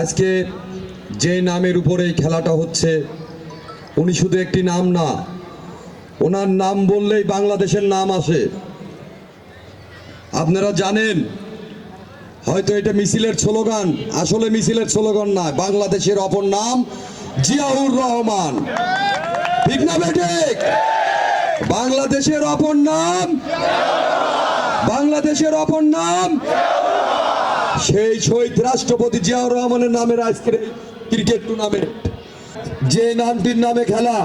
আজকে যে নামের উপরে এই খেলাটা হচ্ছে, উনি শুধু একটি নাম না, ওনার নাম বললেই বাংলাদেশের নাম আসে। আপনারা জানেন, হয়তো এটা মিছিলের স্লোগান, আসলে মিছিলের স্লোগান না, বাংলাদেশের অপর নাম জিয়াউর রহমান। ঠিক না বেঠিক? বাংলাদেশের অপর নাম, বাংলাদেশের অপর নাম সেই শহীদ রাষ্ট্রপতি জিয়াউর রহমানের নামের আজকের ক্রিকেট টুর্নামেন্ট যে নামটির নামে খেলা,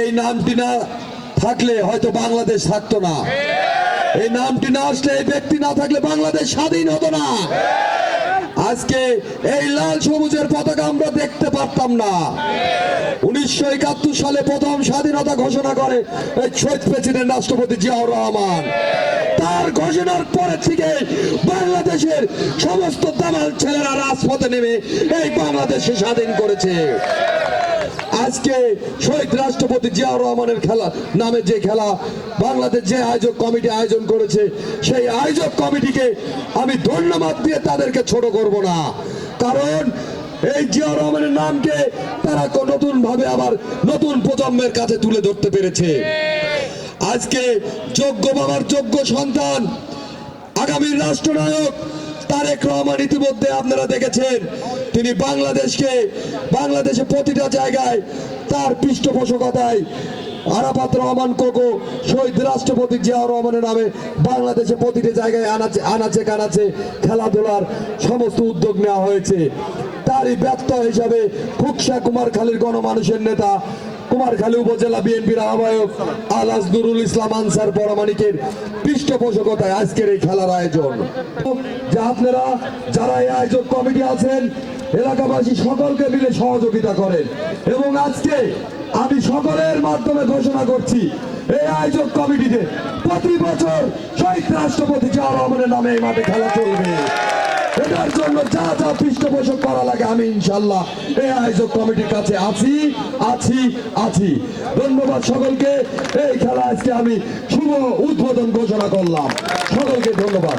এই নামটি না থাকলে হয়তো বাংলাদেশ থাকতো না। এই নামটি না আসলে এই ব্যক্তি না থাকলে বাংলাদেশ স্বাধীন হতো না। আজকে এই লাল সবুজের পতাকা আমরা দেখতে পারতাম না। উনিশশো একাত্তর সালে প্রথম স্বাধীনতা ঘোষণা করে এই শহীদ প্রেসিডেন্ট রাষ্ট্রপতি জিয়াউর রহমান। তার ঘোষণার পরে থেকে বাংলাদেশের সমস্ত দামাল ছেলেরা রাজপথে নেমে এই বাংলাদেশে স্বাধীন করেছে। আজকে শহীদ রাষ্ট্রপতি জিয়াউর রহমানের খেলা, নামে যে খেলা বাংলাদেশ যে আয়োজক কমিটি আয়োজন করেছে, সেই আয়োজক কমিটিকে আমি ধন্যবাদ দিয়ে তাদেরকে ছোট করব না। কারণ এই জিয়াউর রহমানের নামকে তারা নতুন ভাবে আবার নতুন প্রজন্মের কাছে তুলে ধরতে পেরেছে। আজকে যোগ্য বাবার যোগ্য সন্তান, আগামীর রাষ্ট্রনায়ক তারেক রহমান ইতিমধ্যে আপনারা দেখেছেন, তিনি বাংলাদেশকে, বাংলাদেশে প্রতিটা জায়গায় তার পৃষ্ঠপোষকতায় আরাফাত রহমান কোকো, শহীদ রাষ্ট্রপতি জিয়াউর রহমানের নামে বাংলাদেশে প্রতিটি জায়গায় আনাচে আনাচে কানাচে খেলাধুলার সমস্ত উদ্যোগ নেওয়া হয়েছে। তারই ব্যর্থ হিসাবে খুকসা কুমার খালির গণমানুষের নেতা কুমারখালী উপজেলা বিএনপির আহ্বায়ক আলাস নুরুল ইসলাম আনসার পরামানিকের পৃষ্ঠপোষকতায় আজকের এই খেলার আয়োজন। যে আপনারা যারা এই আয়োজক কমিটি আছেন, এলাকাবাসী সকলকে মিলে সহযোগিতা করেন। এবং আজকে আমি মাধ্যমে ঘোষণা করছি। এই আয়োজক কমিটিতে প্রতি বছর শহীদ রাষ্ট্রপতি জিয়াউর রহমানের নামে এই মাঠে খেলা চলবে। এটার জন্য যা যা পৃষ্ঠপোষক করা লাগে আমি ইনশাল্লাহ এই আয়োজক কমিটির কাছে আছি আছি আছি। ধন্যবাদ সকলকে। এই খেলা আজকে আমি শুভ উদ্বোধন ঘোষণা করলাম। সকলকে ধন্যবাদ।